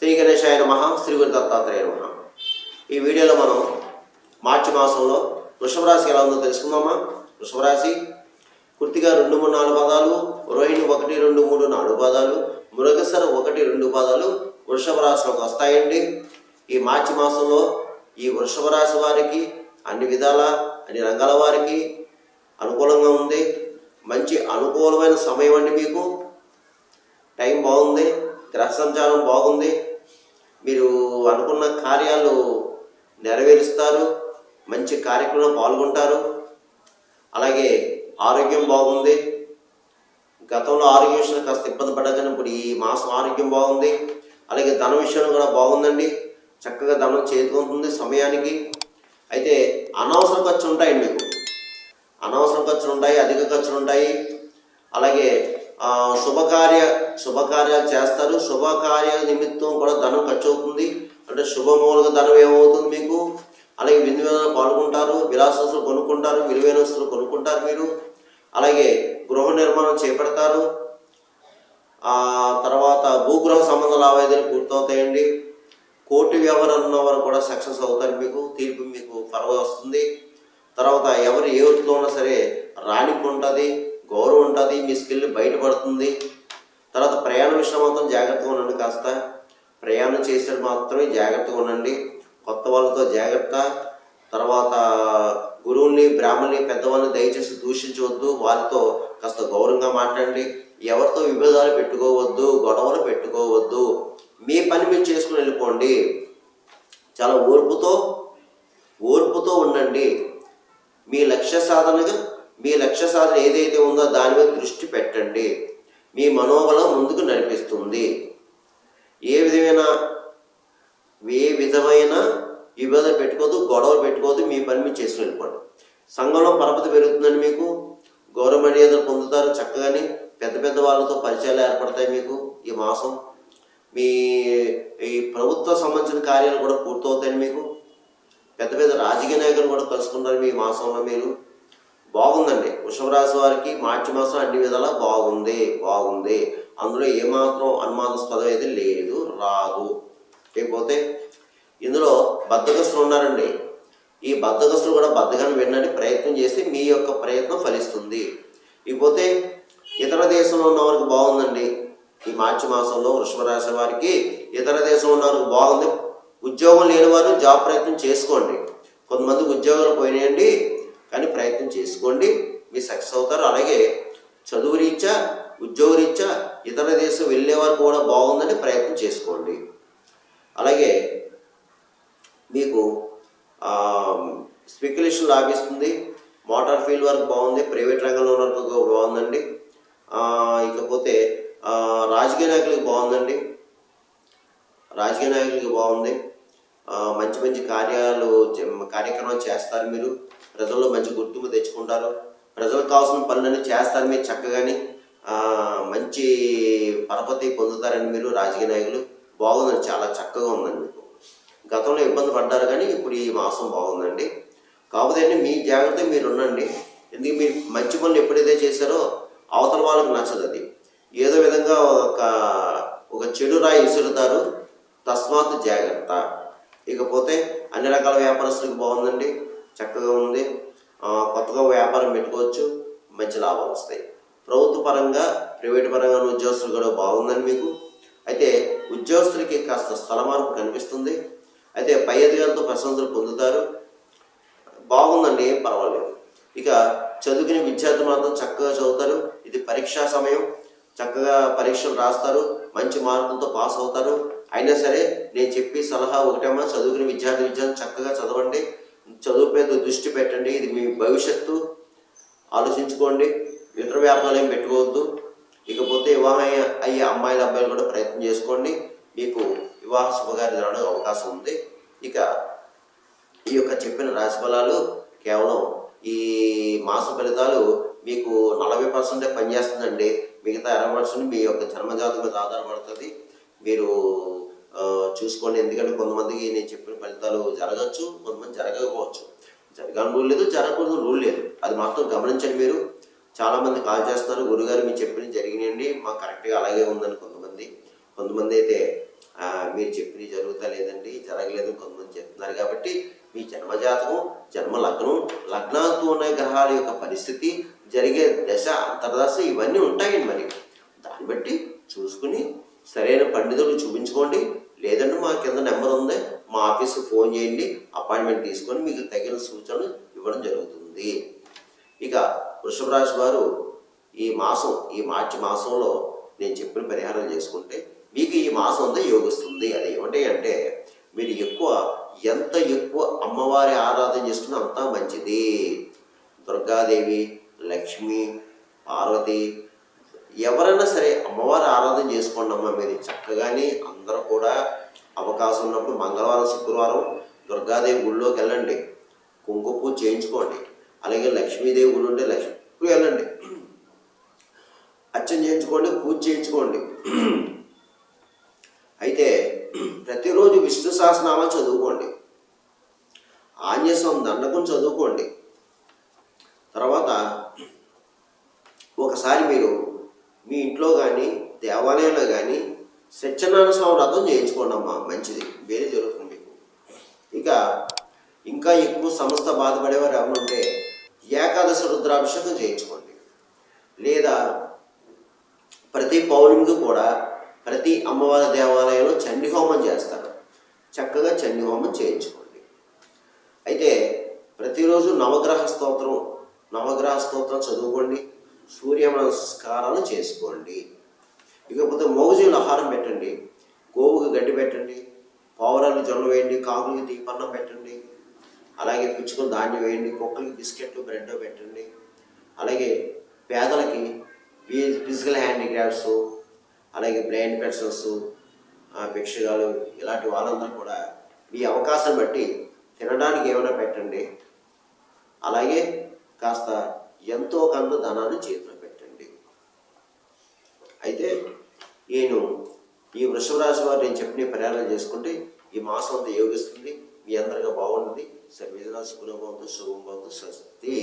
శ్రీ గణేశాయ నమ శ్రీ గురు దత్తాత్రేయ నమ. ఈ వీడియోలో మనం మార్చి మాసంలో వృషభ రాశి ఎలా ఉందో తెలుసుకుందామా? వృషభ రాశి రెండు మూడు నాలుగు పదాలు రోహిణి ఒకటి రెండు మూడు నాలుగు పదాలు మృగసర ఒకటి రెండు పదాలు వృషభ రాశిలోకి వస్తాయండి. ఈ మార్చి మాసంలో ఈ వృషభ రాశి వారికి అన్ని విధాల అన్ని రంగాల వారికి అనుకూలంగా ఉంది. మంచి అనుకూలమైన సమయం అండి మీకు. టైం బాగుంది గ్రహ సంచారం బాగుంది. మీరు అనుకున్న కార్యాలు నెరవేరుస్తారు మంచి కార్యక్రమంలో పాల్గొంటారు. అలాగే ఆరోగ్యం బాగుంది. గతంలో ఆరోగ్య విషయంలో కాస్త ఇబ్బంది పడ్డాకని ఇప్పుడు ఈ మాసం ఆరోగ్యం బాగుంది. అలాగే ధన విషయంలో కూడా బాగుందండి. చక్కగా ధనం చేతుకుంటుంది సమయానికి. అయితే అనవసర ఖర్చులు ఉంటాయండి మీకు. అనవసర ఖర్చులు ఉంటాయి అధిక ఖర్చులు ఉంటాయి. అలాగే శుభకార్య శుభకార్యాలు చేస్తారు. శుభకార్య నిమిత్తం కూడా ధనం ఖర్చు అవుతుంది అంటే శుభమూలక ధనం ఏమవుతుంది మీకు? అలాగే విందు విధాలు పాల్గొంటారు విలాసస్తులు కొనుక్కుంటారు విలువైన వస్తువులు కొనుక్కుంటారు మీరు. అలాగే గృహ నిర్మాణం చేపడతారు. ఆ తర్వాత భూగృహ సంబంధ లావాదేవీలు పూర్తవుతాయండి. కోర్టు వ్యవహారాలు ఉన్న వారు కూడా సక్సెస్ అవుతారు మీకు తీర్పు మీకు పర్వ వస్తుంది. తర్వాత ఎవరు ఏ వృత్తిలో ఉన్నా సరే రాణిపు ఉంటుంది. గౌరవం ఉంటుంది మీ స్కిల్ బయటపడుతుంది. తర్వాత ప్రయాణ విషయం మాత్రం జాగ్రత్తగా ఉండండి కాస్త. ప్రయాణం చేసేటప్పుడు మాత్రమే జాగ్రత్తగా ఉండండి. కొత్త వాళ్ళతో జాగ్రత్త. తర్వాత గురువుని బ్రాహ్మణ్ని పెద్దవాళ్ళని దయచేసి దూషించవద్దు. వారితో కాస్త గౌరవంగా మాట్లాడండి. ఎవరితో విభేదాలు పెట్టుకోవద్దు గొడవలు పెట్టుకోవద్దు. మీ పని మీరు చేసుకుని వెళ్ళిపోండి. చాలా ఓర్పుతో ఓర్పుతో ఉండండి. మీ లక్ష్య సాధనగా మీ లక్ష్య సాధన ఏదైతే ఉందో దాని మీద దృష్టి పెట్టండి. మీ మనోబలం ముందుకు నడిపిస్తుంది. ఏ విధమైన ఏ విధమైన విభేదం పెట్టుకోదు గొడవలు పెట్టుకోవద్దు మీ పని మీరు చేసుకుని వెళ్ళిపోండి. సంఘంలో పరపతి పెరుగుతుందండి మీకు. గౌరవ మర్యాదలు పొందుతారు చక్కగాని. పెద్ద పెద్ద వాళ్ళతో పరిచయాలు ఏర్పడతాయి మీకు ఈ మాసం. మీ ఈ ప్రభుత్వ సంబంధించిన కార్యాలు కూడా పూర్తవుతాయండి మీకు. పెద్ద పెద్ద రాజకీయ నాయకులు కూడా కలుసుకుంటారు మీ మాసంలో మీరు. బాగుందండి. వృషభ రాశి వారికి మార్చి మాసం అన్ని విధాలా బాగుంది బాగుంది. అందులో ఏమాత్రం అనుమానాస్పదం అయితే లేదు రాదు. లేకపోతే ఇందులో బద్దగస్తులు ఉన్నారండి. ఈ బద్దగస్తులు కూడా బద్దగాన్ని వినడానికి ప్రయత్నం చేసి మీ యొక్క ప్రయత్నం ఫలిస్తుంది. ఇకపోతే ఇతర దేశంలో ఉన్న వారికి బాగుందండి. ఈ మార్చి మాసంలో వృషభ రాశి వారికి ఇతర దేశంలో ఉన్న వారికి బాగుంది. ఉద్యోగం లేని వారు జాబ్ ప్రయత్నం చేసుకోండి. కొంతమంది ఉద్యోగాలు పోయినాయండి కానీ ప్రయత్నం చేసుకోండి. మీరు సక్సెస్ అవుతారు. అలాగే చదువు రీత్యా ఉద్యోగ రీత్యా ఇతర దేశం వెళ్ళే వారు కూడా బాగుందని ప్రయత్నం చేసుకోండి. అలాగే మీకు స్పెక్యులేషన్ లాభిస్తుంది. మోటార్ ఫీల్డ్ వరకు బాగుంది. ప్రైవేట్ రంగంలో ఉన్న వరకు బాగుందండి. ఇకపోతే రాజకీయ నాయకులకి బాగుందండి. రాజకీయ నాయకులకి బాగుంది. మంచి మంచి కార్యాలు కార్యక్రమాలు చేస్తారు మీరు. ప్రజల్లో మంచి గుర్తింపు తెచ్చుకుంటారు. ప్రజలకు కావాల్సిన పనులన్నీ చేస్తారు. మీరు చక్కగాని మంచి పరపతి పొందుతారని మీరు రాజకీయ నాయకులు బాగుందండి చాలా చక్కగా ఉందండి మీకు. గతంలో ఇబ్బంది పడ్డారు కానీ ఇప్పుడు ఈ మాసం బాగుందండి. కాకపోతే మీ జాగ్రత్త మీరు ఉండండి. ఎందుకు మీరు మంచి పనులు ఎప్పుడైతే చేశారో అవతల వాళ్ళకి నచ్చదు అది. ఏదో విధంగా ఒక ఒక చెడు రాయి విసురుతారు. తస్మాత్ జాగ్రత్త. ఇకపోతే అన్ని రకాల వ్యాపారస్తులకు బాగుందండి. చక్కగా ఉంది కొత్తగా వ్యాపారం పెట్టుకోవచ్చు మంచి లాభాలు వస్తాయి. ప్రభుత్వ పరంగా ప్రైవేట్ పరంగా ఉద్యోగస్తులు కూడా బాగుందండి మీకు. అయితే ఉద్యోగస్తులకి కాస్త స్థల మార్పు కనిపిస్తుంది. అయితే పై అధికారులతో ప్రశంసలు పొందుతారు. బాగుందండి ఏం పర్వాలేదు. ఇక చదువుకునే విద్యార్థులు మాత్రం చక్కగా చదువుతారు. ఇది పరీక్షా సమయం. చక్కగా పరీక్షలు రాస్తారు. మంచి మార్కులతో పాస్ అవుతారు. అయినా సరే నేను చెప్పి సలహా ఒకటేమో చదువుకునే విద్యార్థి విద్యార్థులు చక్కగా చదవండి. చదువుపై దృష్టి పెట్టండి. ఇది మీ భవిష్యత్తు. ఆలోచించుకోండి. ఇతర వ్యాపారాలు ఏం పెట్టుకోవద్దు. ఇకపోతే వివాహం అయ్యే- అమ్మాయిల అబ్బాయిలు కూడా ప్రయత్నం చేసుకోండి. మీకు వివాహ శుభకార్యం జరగడానికి అవకాశం ఉంది. ఇక ఈ యొక్క చెప్పిన రాశి ఫలాలు కేవలం ఈ మాస ఫలితాలు మీకు నలభై పర్సెంటే పనిచేస్తుందండి. మిగతా అరవై పర్సెంట్ మీ యొక్క జన్మజాతం మీద ఆధారపడుతుంది. మీరు చూసుకోండి. ఎందుకంటే కొంతమందికి నేను చెప్పిన ఫలితాలు జరగచ్చు కొంతమంది జరగకపోవచ్చు. జరగాలని రూల్ లేదు జరగకూడదు రూల్ లేదు. అది మాత్రం గమనించండి మీరు. చాలామంది కాల్ చేస్తున్నారు గురుగారు మీరు చెప్పిన జరిగినాయండి మాకు కరెక్ట్గా అలాగే ఉందని కొంతమంది. కొంతమంది అయితే మీరు చెప్పినవి జరుగుతా లేదండి జరగలేదు కొంతమంది చెప్తున్నారు. కాబట్టి మీ జన్మజాతకం జన్మ లగ్నం లగ్నాలతో ఉన్న గ్రహాల యొక్క పరిస్థితి జరిగే దశ అంతర్దశ ఇవన్నీ ఉంటాయండి మరి. దాన్ని బట్టి చూసుకుని సరైన పండితులు చూపించుకోండి. లేదంటే మా కింద నెంబర్ ఉంది మా ఆఫీస్కి ఫోన్ చేయండి అపాయింట్మెంట్ తీసుకొని మీకు తగిన సూచనలు ఇవ్వడం జరుగుతుంది. ఇక వృషభ రాశి వారు ఈ మాసం ఈ మార్చి మాసంలో నేను చెప్పిన పరిహారం చేసుకుంటే మీకు ఈ మాసం అంతా యోగిస్తుంది. అది ఏమిటి అంటే మీరు ఎక్కువ ఎంత ఎక్కువ అమ్మవారి ఆరాధన చేసుకున్నా అంత మంచిది. దుర్గాదేవి లక్ష్మి పార్వతి ఎవరైనా సరే అమ్మవారి ఆరాధన చేసుకోండి అమ్మ మీరు చక్కగానే అందరూ కూడా అవకాశం ఉన్నప్పుడు మంగళవారం శుక్రవారం దుర్గాదేవి గుళ్ళోకి వెళ్ళండి. కుంకుమ పూజ చేయించుకోండి. అలాగే లక్ష్మీదేవి గుడి ఉంటే లక్ష్మి వెళ్ళండి. అర్చన చేయించుకోండి పూజ చేయించుకోండి. అయితే ప్రతిరోజు విష్ణు సహస్రనామాలు చదువుకోండి. ఆంజస్వామి దండకం చదువుకోండి. తర్వాత ఒకసారి మీరు మీ ఇంట్లో కానీ దేవాలయంలో కానీ సత్యనారాయణ స్వామి వ్రతం చేయించుకోండి అమ్మా మంచిది. వేరే జరుగుతుంది మీకు. ఇక ఇంకా ఎక్కువ సంస్థ బాధపడేవారు ఎవరుంటే ఏకాదశి రుద్రాభిషేకం చేయించుకోండి. లేదా ప్రతి పౌర్ణమికి కూడా ప్రతి అమ్మవారి దేవాలయంలో చండి హోమం చేస్తారు. చక్కగా చండి హోమం చేయించుకోండి. అయితే ప్రతిరోజు నవగ్రహ స్తోత్రం నవగ్రహ స్తోత్రం చదువుకోండి. సూర్య నమస్కారాలు చేసుకోండి. ఇకపోతే మౌజీలు ఆహారం పెట్టండి గోవుకి గడ్డి పెట్టండి పావురాలు జొన్న వేయండి కాకులకి దీపన్నం పెట్టండి అలాగే పిచ్చుకలు ధాన్యం వేయండి కుక్కలకి బిస్కెట్ బ్రెడ్ పెట్టండి అలాగే పేదలకి ఫిజికల్ హ్యాండిక్రాఫ్ట్స్ అలాగే బ్లైండ్ పెర్సన్స్ భిక్షగాలు ఇలాంటి వాళ్ళందరూ కూడా మీ అవకాశం బట్టి తినడానికి ఏమైనా పెట్టండి. అలాగే కాస్త ఎంతో కొంత ధనాన్ని చేతిలో పెట్టండి. అయితే నేను ఈ వృషభరాశి వారు నేను చెప్పిన పరిహారాలు చేసుకుంటే ఈ మాసం అంతా యోగిస్తుంది మీ అందరిగా బాగుంటుంది. సర్వేదనా గుణం బాగుంది శుభం బాగుంది స్వస్తి.